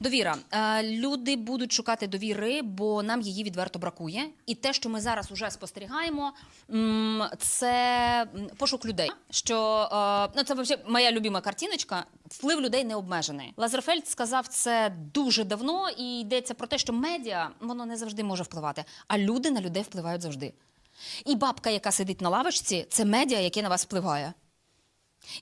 Довіра. Е, Люди будуть шукати довіри, бо нам її відверто бракує. І те, що ми зараз уже спостерігаємо, це пошук людей. Що е, ну це взагалі моя любима картиночка. Вплив людей не обмежений. Лазерфельд сказав це дуже давно, і йдеться про те, що медіа воно не завжди може впливати, а люди на людей впливають завжди. І бабка, яка сидить на лавочці, це медіа, яке на вас впливає.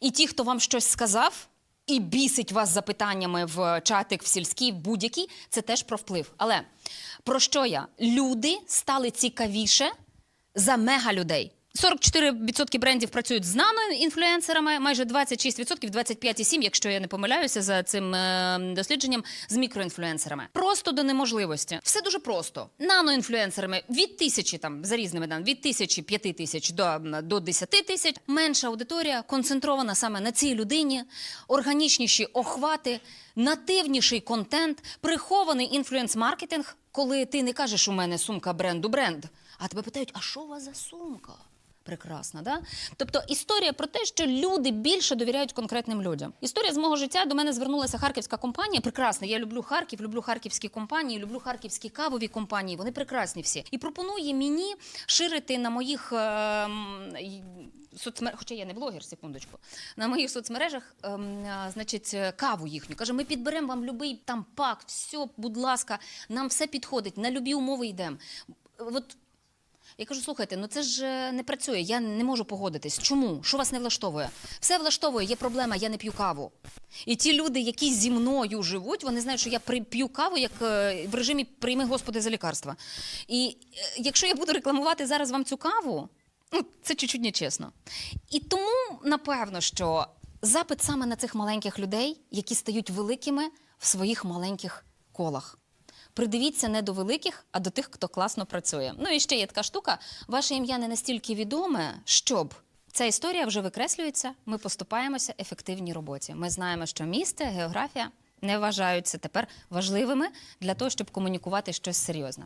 І ті, хто вам щось сказав і бісить вас запитаннями в чатик, в сільській, будь-який, це теж про вплив. Але про що я? Люди стали цікавіше за мегалюдей. 44% брендів працюють з наноінфлюенсерами, майже 26%, 25,7%, якщо я не помиляюся за цим е, дослідженням, з мікроінфлюенсерами. Просто до неможливості. Все дуже просто. Наноінфлюенсерами від тисячі там за різними даними, від тисячі п'яти тисяч до, до 10 тисяч. Менша аудиторія концентрована саме на цій людині, органічніші охвати, нативніший контент, прихований інфлюенс-маркетинг, коли ти не кажеш у мене сумка бренду бренд, а тебе питають, а що у вас за сумка? Прекрасно, да? Тобто історія про те, що люди більше довіряють конкретним людям. Історія з мого життя до мене звернулася харківська компанія. Прекрасна. Я люблю Харків, люблю харківські компанії, люблю харківські кавові компанії. Вони прекрасні всі. І пропонує мені ширити на моїх ем, й- соцмер... хоча я не блогер, секундочку, на моїх соцмережах, ем, а, значить, е, каву їхню. Каже, ми підберемо вам любий там пак, все, будь ласка, нам все підходить, на любі умови йдемо. От я кажу, слухайте, ну це ж е, не працює, я не можу погодитись. Чому? Що вас не влаштовує? Все влаштовує, є проблема, я не п'ю каву. І ті люди, які зі мною живуть, вони знають, що я п'ю каву як е, в режимі прийми Господи за лікарства. І е, якщо я буду рекламувати зараз вам цю каву, ну це чуть-чуть нечесно. І тому, напевно, що запит саме на цих маленьких людей, які стають великими в своїх маленьких колах. Придивіться не до великих, а до тих, хто класно працює. Ну і ще є така штука. Ваше ім'я не настільки відоме, щоб ця історія вже викреслюється. Ми поступаємося ефективній роботі. Ми знаємо, що місце, географія не вважаються тепер важливими для того, щоб комунікувати щось серйозне.